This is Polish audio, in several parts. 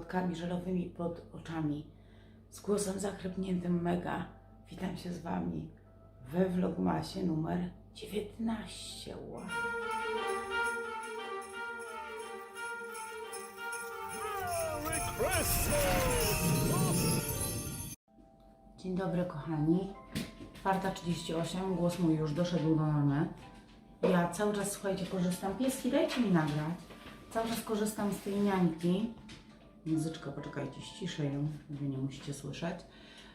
płatkami żelowymi pod oczami, z głosem zachrypniętym mega. Witam się z Wami we vlogmasie numer 19. Wow. Dzień dobry kochani. 4.38, głos mój już doszedł do normy. Ja cały czas, słuchajcie, korzystam, pieski dajcie mi nagrać. Cały czas korzystam z tej niańki. Muzyczka, poczekajcie, ściszę ją, wy nie musicie słyszeć.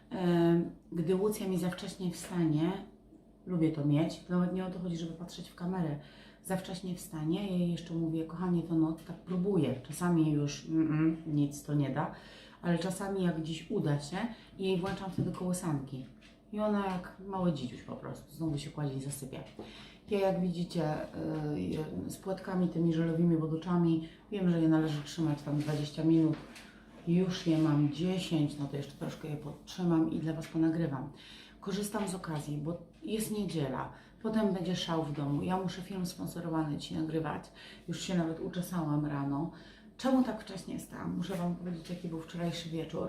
Em, Gdy Łucja mi za wcześnie wstanie, lubię to mieć, nawet nie o to chodzi, żeby patrzeć w kamerę. Za wcześnie wstanie, ja jej jeszcze mówię, kochanie, to noc, tak próbuję. Czasami już mm, mm, nic to nie da, ale czasami jak dziś uda się jej włączam wtedy kołysanki. I ona jak mały dzidziuś po prostu, znowu się kładzie i zasypia. Ja jak widzicie y, z płatkami tymi żelowymi wodoczami, wiem, że je należy trzymać tam 20 minut. Już je mam 10, no to jeszcze troszkę je podtrzymam i dla Was ponagrywam. Korzystam z okazji, bo jest niedziela, potem będzie szał w domu. Ja muszę film sponsorowany Ci nagrywać. Już się nawet uczesałam rano. Czemu tak wcześnie stałam? Muszę Wam powiedzieć, jaki był wczorajszy wieczór.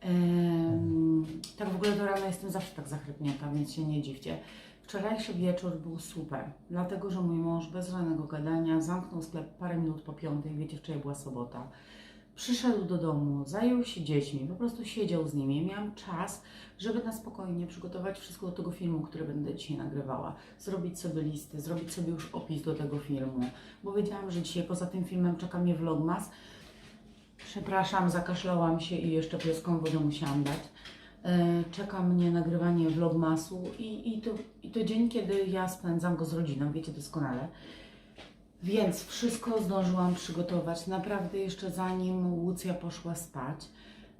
Em, tak w ogóle do rana jestem zawsze tak zachrypnięta, więc się nie dziwcie. Wczorajszy wieczór był super, dlatego że mój mąż bez żadnego gadania zamknął sklep parę minut po piątej, wiecie, wczoraj była sobota. Przyszedł do domu, zajął się dziećmi, po prostu siedział z nimi. Miałam czas, żeby na spokojnie przygotować wszystko do tego filmu, który będę dzisiaj nagrywała. Zrobić sobie listy, zrobić sobie już opis do tego filmu, bo wiedziałam, że dzisiaj poza tym filmem czeka mnie vlogmas. Przepraszam, zakaszlałam się i jeszcze pieską wodę musiałam dać. E, Czeka mnie nagrywanie vlogmasu i, i, to, i to dzień, kiedy ja spędzam go z rodziną, wiecie doskonale. Więc wszystko zdążyłam przygotować, naprawdę jeszcze zanim Łucja poszła spać.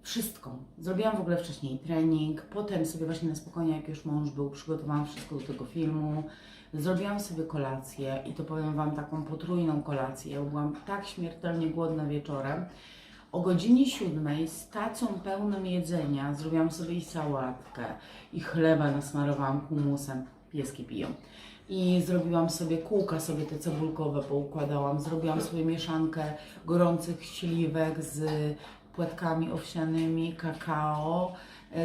Wszystko. Zrobiłam w ogóle wcześniej trening, potem sobie właśnie na spokojnie, jak już mąż był, przygotowałam wszystko do tego filmu. Zrobiłam sobie kolację i to powiem Wam taką potrójną kolację. Byłam tak śmiertelnie głodna wieczorem. O godzinie siódmej z tacą pełną jedzenia zrobiłam sobie i sałatkę, i chleba nasmarowałam humusem. Pieski piją. I zrobiłam sobie kółka, sobie te cebulkowe poukładałam. Zrobiłam sobie mieszankę gorących śliwek z płatkami owsianymi, kakao,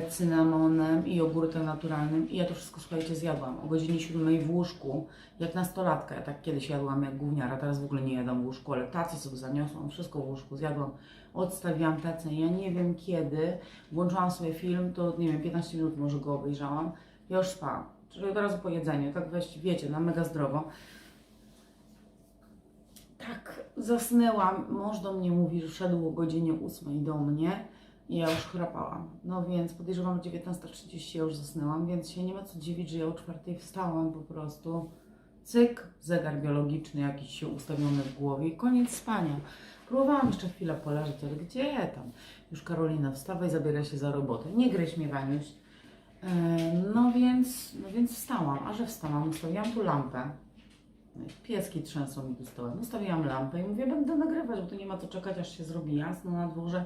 cynamonem i jogurtem naturalnym. I ja to wszystko, słuchajcie, zjadłam. O godzinie siódmej w łóżku, jak nastolatka. Ja tak kiedyś jadłam jak gówniara, teraz w ogóle nie jadam w łóżku, ale tacę sobie zaniosłam, wszystko w łóżku zjadłam. Odstawiłam tacę, ja nie wiem kiedy. Włączyłam sobie film, to nie wiem, 15 minut może go obejrzałam. Już spałam. Czyli od razu po jedzeniu, tak weź, wiecie, na mega zdrowo. Tak, zasnęłam. Mąż do mnie mówi, że szedł o godzinie 8 do mnie i ja już chrapałam. No więc podejrzewam, że 19.30 ja już zasnęłam, więc się nie ma co dziwić, że ja o 4 wstałam po prostu. Cyk, zegar biologiczny jakiś się ustawiony w głowie i koniec spania. Próbowałam jeszcze chwilę poleżeć, ale gdzie tam? Już Karolina, wstawaj, zabieraj się za robotę. Nie gryź mnie, Waniuś. E, No więc, no więc wstałam, a że wstałam, ustawiłam tu lampę. No Pieski trzęsą mi tu stołem. Ustawiłam lampę i mówię, będę nagrywać, bo tu nie ma co czekać, aż się zrobi jasno na dworze.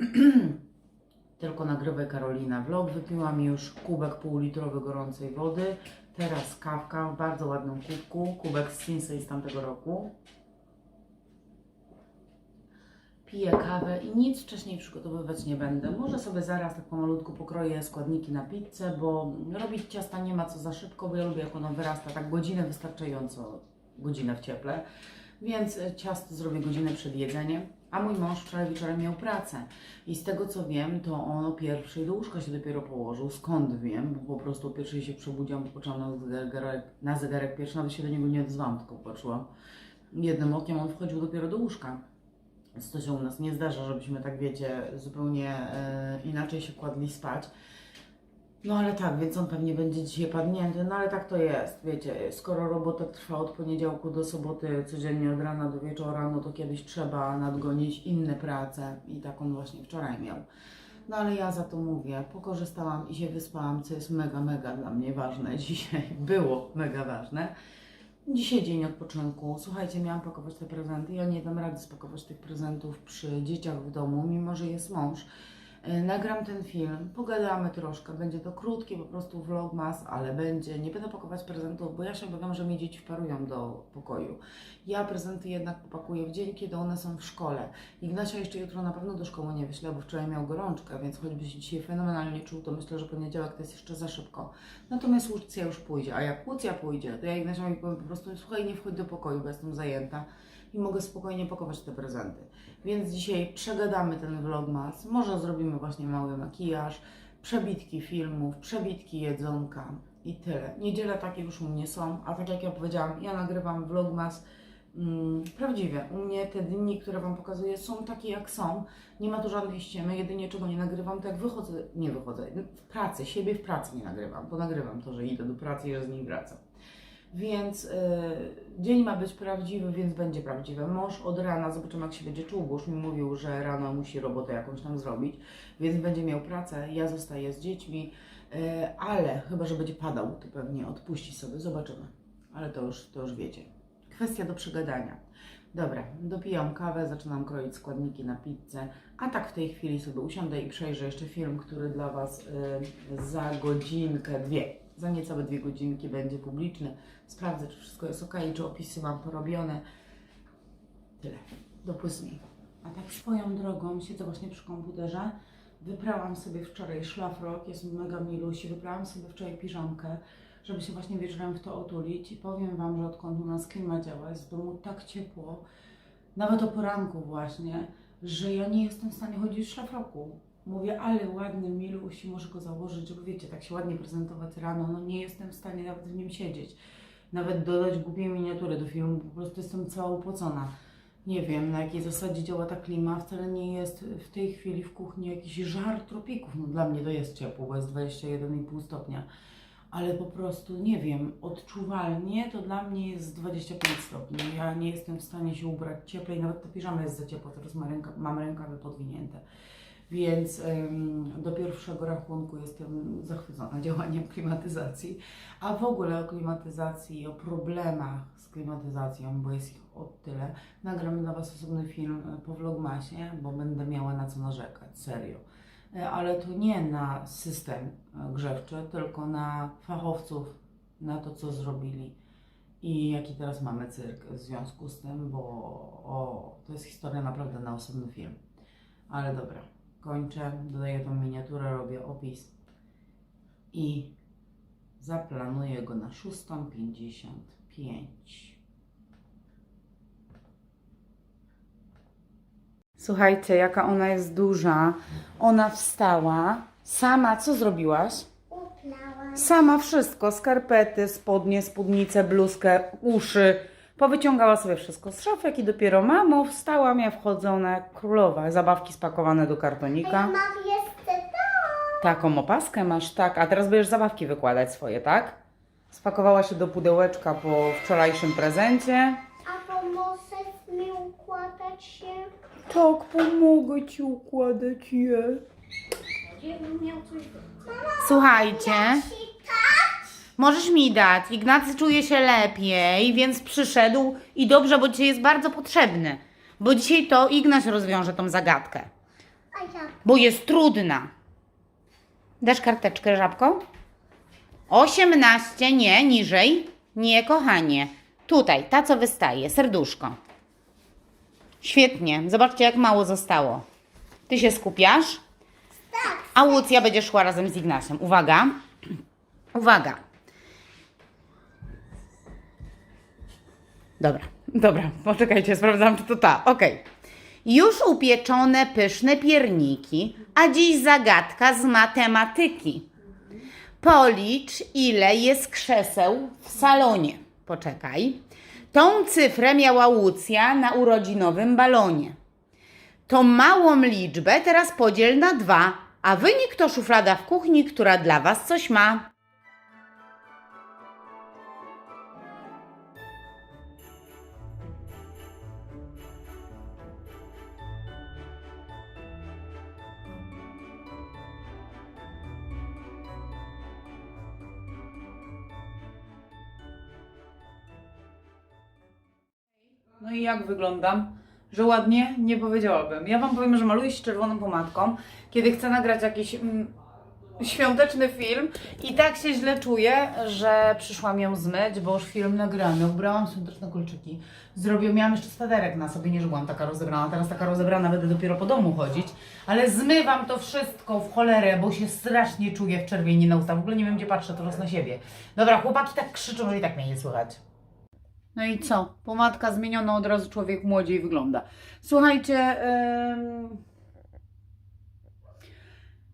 Tylko nagrywaj Karolina vlog. Wypiłam już kubek półlitrowy gorącej wody. Teraz kawka w bardzo ładnym kubku. Kubek z Sinsei z tamtego roku. Piję kawę i nic wcześniej przygotowywać nie będę. Może sobie zaraz tak pomalutku pokroję składniki na pizzę, bo robić ciasta nie ma co za szybko, bo ja lubię jak ono wyrasta tak godzinę wystarczająco, godzinę w cieple. Więc e, ciasto zrobię godzinę przed jedzeniem. A mój mąż wczoraj wieczorem miał pracę. I z tego co wiem, to on o pierwszej do łóżka się dopiero położył. Skąd wiem? Bo po prostu o pierwszej się przebudziłam, bo patrzyłam na zegarek, na zegarek pierwszy, nawet się do niego nie odzwałam, tylko patrzyłam. Jednym okiem on wchodził dopiero do łóżka. Więc to się u nas nie zdarza, żebyśmy tak wiecie, zupełnie e, inaczej się kładli spać. No ale tak, więc on pewnie będzie dzisiaj padnięty, no ale tak to jest, wiecie, skoro robota trwa od poniedziałku do soboty, codziennie od rana do wieczora, no to kiedyś trzeba nadgonić inne prace i tak on właśnie wczoraj miał. No ale ja za to mówię, pokorzystałam i się wyspałam, co jest mega, mega dla mnie ważne dzisiaj, było mega ważne. Dzisiaj dzień odpoczynku. Słuchajcie, miałam pakować te prezenty. Ja nie dam rady spakować tych prezentów przy dzieciach w domu, mimo że jest mąż. E, Nagram ten film, pogadamy troszkę, będzie to krótki po prostu vlogmas, ale będzie, nie będę pakować prezentów, bo ja się obawiam, że mnie dzieci wparują do pokoju. Ja prezenty jednak popakuję w dzień, kiedy one są w szkole. Ignacia jeszcze jutro na pewno do szkoły nie wyślę, bo wczoraj miał gorączkę, więc choćby się dzisiaj fenomenalnie czuł, to myślę, że poniedziałek to jest jeszcze za szybko. Natomiast Łucja już pójdzie, a jak Łucja pójdzie, to ja Ignaciowi powiem po prostu, słuchaj, nie wchodź do pokoju, bo jestem zajęta i mogę spokojnie pakować te prezenty. Więc dzisiaj przegadamy ten vlogmas, może zrobimy właśnie mały makijaż, przebitki filmów, przebitki jedzonka i tyle. Niedziele takie już u mnie są, a tak jak ja powiedziałam, ja nagrywam vlogmas mm, prawdziwe. U mnie te dni, które Wam pokazuję, są takie jak są. Nie ma tu żadnych ściemy, jedynie czego nie nagrywam, to jak wychodzę, nie wychodzę, w pracy, siebie w pracy nie nagrywam, bo nagrywam to, że idę do pracy i że z niej wracam. Więc y, dzień ma być prawdziwy, więc będzie prawdziwy. Mąż od rana, zobaczymy jak się będzie czuł, bo już mi mówił, że rano musi robotę jakąś tam zrobić, więc będzie miał pracę. Ja zostaję z dziećmi, y, ale chyba, że będzie padał, to pewnie odpuści sobie, zobaczymy. Ale to już, to już wiecie. Kwestia do przegadania. Dobra, dopijam kawę, zaczynam kroić składniki na pizzę, a tak w tej chwili sobie usiądę i przejrzę jeszcze film, który dla Was y, za godzinkę, dwie, za niecałe dwie godzinki będzie publiczny. Sprawdzę, czy wszystko jest ok, czy opisy mam porobione. Tyle, do później. A tak swoją drogą, siedzę właśnie przy komputerze, wyprałam sobie wczoraj szlafrok, jest mega milusi, wyprałam sobie wczoraj piżamkę, żeby się właśnie wieczorem w to otulić i powiem Wam, że odkąd u nas klima działa, jest w domu tak ciepło, nawet o poranku właśnie, że ja nie jestem w stanie chodzić w szlafroku. Mówię, ale ładny, milusi, może go założyć, żeby wiecie, tak się ładnie prezentować rano, no nie jestem w stanie nawet w nim siedzieć. Nawet dodać głupie miniatury do filmu, po prostu jestem cała upocona. Nie wiem, na jakiej zasadzie działa ta klima. Wcale nie jest w tej chwili w kuchni jakiś żar tropików. No dla mnie to jest ciepło, bo jest 21,5 stopnia. Ale po prostu nie wiem, odczuwalnie to dla mnie jest 25 stopni. Ja nie jestem w stanie się ubrać cieplej, nawet ta piżama jest za ciepła, teraz ręka, mam rękawy podwinięte. Więc do pierwszego rachunku jestem zachwycona działaniem klimatyzacji. A w ogóle o klimatyzacji, o problemach z klimatyzacją, bo jest ich od tyle, nagram dla Was osobny film e, po vlogmasie, bo będę miała na co narzekać, serio. E, Ale to nie na system e, grzewczy, tylko na fachowców, na to, co zrobili i jaki teraz mamy cyrk w związku z tym, bo o, to jest historia naprawdę na osobny film. Ale dobra, kończę, dodaję tą miniaturę, robię opis i zaplanuję go na 6.55. Słuchajcie, jaka ona jest duża. Ona wstała. Sama co zrobiłaś? Uplałam. Sama wszystko, skarpety, spodnie, spódnicę, bluzkę, uszy. Powyciągała sobie wszystko z szafek i dopiero mamo wstałam, ja wchodzę, jak królowa. Zabawki spakowane do Ja kartonika. mam jeszcze to. Taką opaskę masz, tak. A teraz będziesz zabawki wykładać swoje, tak? Spakowała się do pudełeczka po wczorajszym prezencie. A pomożesz mi układać się? Tak, pomogę ci układać je. Słuchajcie. Możesz mi dać. Ignacy czuje się lepiej, więc przyszedł i dobrze, bo dzisiaj jest bardzo potrzebny. Bo dzisiaj to Ignaś rozwiąże tą zagadkę. A ja Bo jest trudna. Dasz karteczkę, żabką? 18, nie, niżej. Nie, kochanie. Tutaj, ta co wystaje, serduszko. Świetnie. Zobaczcie, jak mało zostało. Ty się skupiasz, tak. a Łucja będzie szła razem z Ignasiem. Uwaga. Uwaga. Dobra, dobra, poczekajcie, sprawdzam, czy to ta. Okej. Już upieczone pyszne pierniki, a dziś zagadka z matematyki. Policz, ile jest krzeseł w salonie. Poczekaj. Tą cyfrę miała Łucja na urodzinowym balonie. To małą liczbę teraz podziel na dwa, a wynik to szuflada w kuchni, która dla Was coś ma. No i jak wyglądam? Że ładnie? Nie powiedziałabym. Ja Wam powiem, że maluję się czerwoną pomadką, kiedy chcę nagrać jakiś mm, świąteczny film i tak się źle czuję, że przyszłam ją zmyć, bo już film nagrany. Ubrałam świąteczne kolczyki. Zrobię, miałam jeszcze spaderek na sobie, nie że byłam taka rozebrana. Teraz taka rozebrana będę dopiero po domu chodzić. Ale zmywam to wszystko w cholerę, bo się strasznie czuję w czerwieni na ustach. W ogóle nie wiem, gdzie patrzę teraz na siebie. Dobra, chłopaki tak krzyczą, że i tak mnie nie słychać. No i co? Pomadka zmieniona, od razu człowiek młodziej wygląda. Słuchajcie, ym...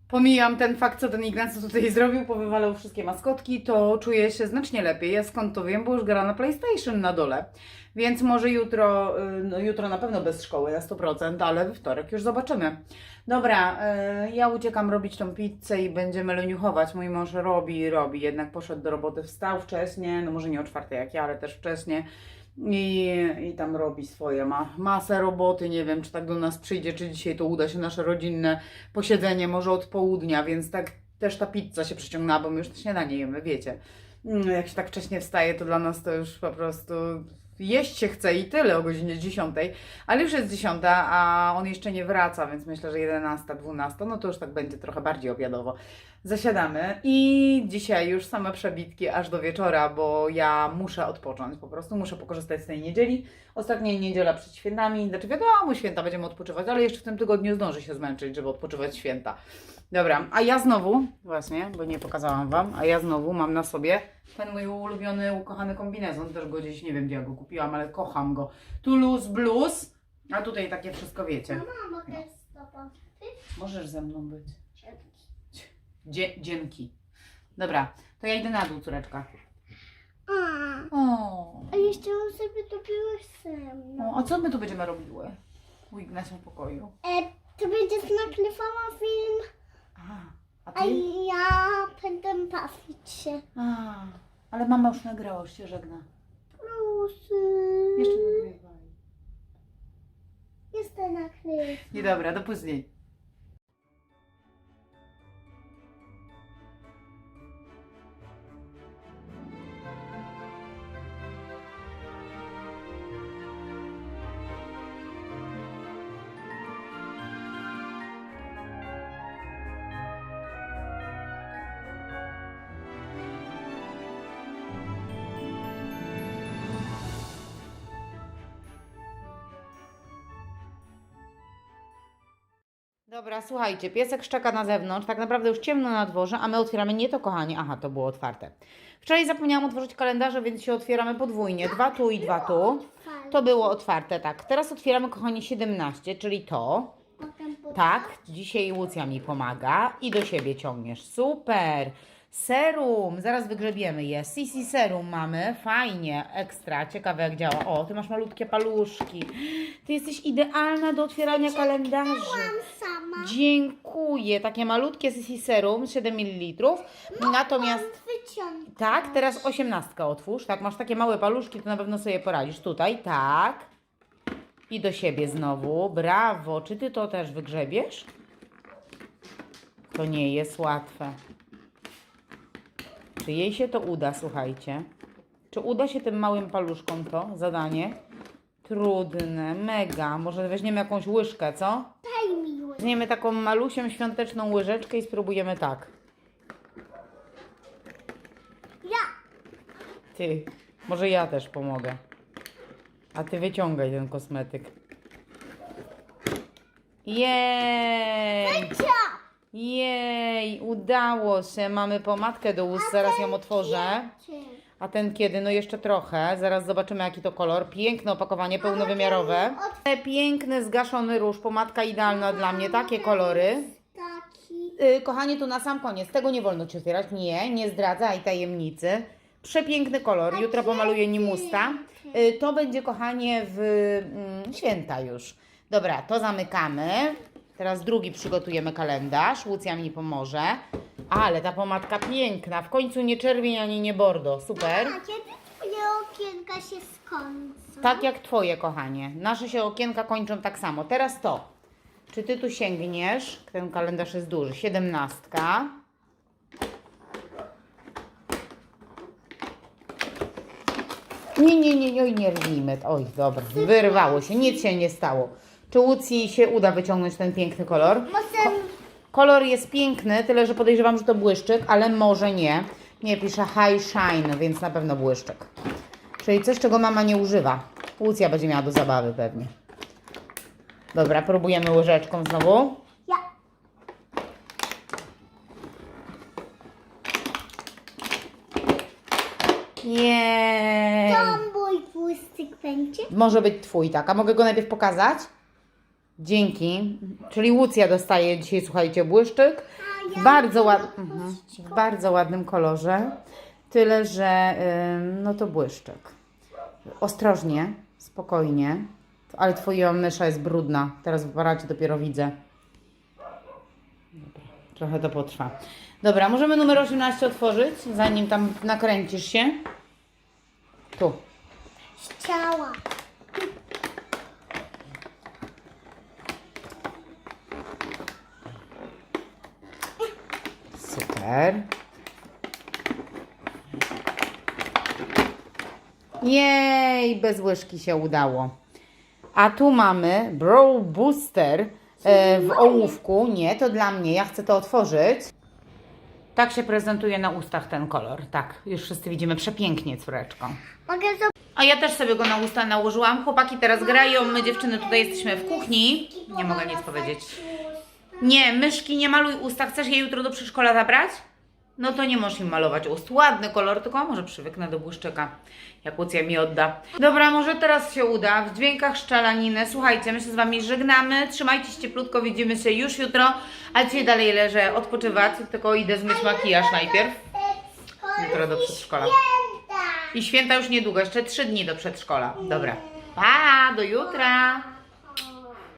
pomijam ten fakt, co ten Ignacy tutaj zrobił, powywalał wszystkie maskotki, to czuję się znacznie lepiej. Ja skąd to wiem, bo już gra na PlayStation na dole. Więc może jutro, y, no jutro na pewno bez szkoły na 100%, ale we wtorek już zobaczymy. Dobra, y, ja uciekam robić tą pizzę i będziemy leniuchować. Mój mąż robi, robi. Jednak poszedł do roboty, wstał wcześnie, no może nie o czwartej jak ja, ale też wcześnie. I, I tam robi swoje, ma masę roboty, nie wiem czy tak do nas przyjdzie, czy dzisiaj to uda się nasze rodzinne posiedzenie, może od południa, więc tak też ta pizza się przyciągnęła, bo my już śniadanie jemy, wiecie. Mm, Jak się tak wcześnie wstaje, to dla nas to już po prostu jeść się chce i tyle o godzinie 10, ale już jest 10, a on jeszcze nie wraca, więc myślę, że 11, 12, no to już tak będzie trochę bardziej obiadowo. Zasiadamy i dzisiaj już same przebitki aż do wieczora, bo ja muszę odpocząć, po prostu muszę pokorzystać z tej niedzieli. Ostatnia niedziela przed świętami, znaczy wiadomo, święta będziemy odpoczywać, ale jeszcze w tym tygodniu zdąży się zmęczyć, żeby odpoczywać święta. Dobra, a ja znowu, właśnie, bo nie pokazałam Wam, a ja znowu mam na sobie ten mój ulubiony, ukochany kombinezon, też go gdzieś, nie wiem gdzie ja go kupiłam, ale kocham go. Toulouse Blues, a tutaj takie wszystko wiecie. Mama, mogę z tobą. Możesz ze mną być. Dzie- dzięki. Dobra, to ja idę na dół, córeczka. A, O, a jeszcze on sobie dopiłeś ze mną. a co my tu będziemy robiły? W pokoju. E, to będzie nagrywała film, A, a a ty? ja będę bawić się. A, ale mama już nagrała, już się żegna. Proszę. Jeszcze nagrywaj. Jeszcze nagrywam. Nie dobra, do później. Dobra, słuchajcie, piesek szczeka na zewnątrz, tak naprawdę już ciemno na dworze, a my otwieramy nie to, kochanie. Aha, to było otwarte. Wczoraj zapomniałam otworzyć kalendarze, więc się otwieramy podwójnie. Dwa tu i dwa tu. To było otwarte, tak. Teraz otwieramy, kochani, 17, czyli to. Tak, dzisiaj Łucja mi pomaga i do siebie ciągniesz. Super. Serum, zaraz wygrzebiemy je. Sisi serum mamy, fajnie, ekstra, ciekawe jak działa. O, ty masz malutkie paluszki. Ty jesteś idealna do otwierania kalendarzy. Sama. Dziękuję. Takie malutkie Sisi serum, 7 ml. Natomiast Wyciągnę. tak, teraz 18 otwórz. Tak, masz takie małe paluszki, to na pewno sobie poradzisz. Tutaj, tak. I do siebie znowu. Brawo. Czy ty to też wygrzebiesz? To nie jest łatwe. Czy jej się to uda, słuchajcie? Czy uda się tym małym paluszkom to zadanie? Trudne, mega. Może weźmiemy jakąś łyżkę, co? Daj mi łyżkę. Weźmiemy taką malusią świąteczną łyżeczkę i spróbujemy tak. Ja. Ty, może ja też pomogę. A ty wyciągaj ten kosmetyk. Jej! Cia. Jej, udało się. Mamy pomadkę do ust, zaraz ją otworzę. A ten kiedy? No jeszcze trochę. Zaraz zobaczymy jaki to kolor. Piękne opakowanie, pełnowymiarowe. Piękny, zgaszony róż. Pomadka idealna dla mnie. Takie kolory. Yy, kochanie, tu na sam koniec. Tego nie wolno Ci otwierać. Nie, nie zdradzaj tajemnicy. Przepiękny kolor. Jutro pomaluję nim usta. Yy, to będzie, kochanie, w mm, święta już. Dobra, to zamykamy. Teraz drugi przygotujemy kalendarz. Łucja mi pomoże. Ale ta pomadka piękna. W końcu nie czerwień ani nie bordo. Super. A kiedy twoje okienka się skończą? Tak jak Twoje, kochanie. Nasze się okienka kończą tak samo. Teraz to. Czy Ty tu sięgniesz? Ten kalendarz jest duży. Siedemnastka. Nie, nie, nie, oj, nie rwijmy. Oj, dobra, wyrwało się, nic się nie stało. Czy Łucji się uda wyciągnąć ten piękny kolor? Może Kolor jest piękny, tyle że podejrzewam, że to błyszczyk, ale może nie. Nie, pisze high shine, więc na pewno błyszczyk. Czyli coś, czego mama nie używa. Łucja będzie miała do zabawy pewnie. Dobra, próbujemy łyżeczką znowu. ja. Jej! To mój błyszczyk będzie. Może być twój, tak. A mogę go najpierw pokazać? Dzięki. Czyli Łucja dostaje dzisiaj, słuchajcie, błyszczyk. W bardzo, ład... mhm. w bardzo ładnym kolorze. Tyle, że ym, no to błyszczyk. Ostrożnie, spokojnie. Ale twoja mysza jest brudna. Teraz w aparacie dopiero widzę. Dobra, trochę to potrwa. Dobra, możemy numer 18 otworzyć, zanim tam nakręcisz się. Tu. Chciała. Super. Jej, bez łyżki się udało. A tu mamy Brow Booster e, w ołówku. Nie, to dla mnie. Ja chcę to otworzyć. Tak się prezentuje na ustach ten kolor. Tak, już wszyscy widzimy przepięknie, córeczko. Mogę zobaczyć. A ja też sobie go na usta nałożyłam. Chłopaki teraz grają, my dziewczyny tutaj jesteśmy w kuchni. Nie mogę nic powiedzieć. Nie, myszki, nie maluj usta. Chcesz je jutro do przedszkola zabrać? No to nie możesz im malować ust. Ładny kolor, tylko może przywyknę do błyszczyka, jak Łucja mi odda. Dobra, może teraz się uda. W dźwiękach szczelaniny. Słuchajcie, my się z Wami żegnamy. Trzymajcie się cieplutko, widzimy się już jutro. A dzisiaj dalej leżę odpoczywać, tylko idę zmyć makijaż najpierw. Jutro do przedszkola. I święta już niedługo, jeszcze trzy dni do przedszkola. Dobra. Pa, do jutra.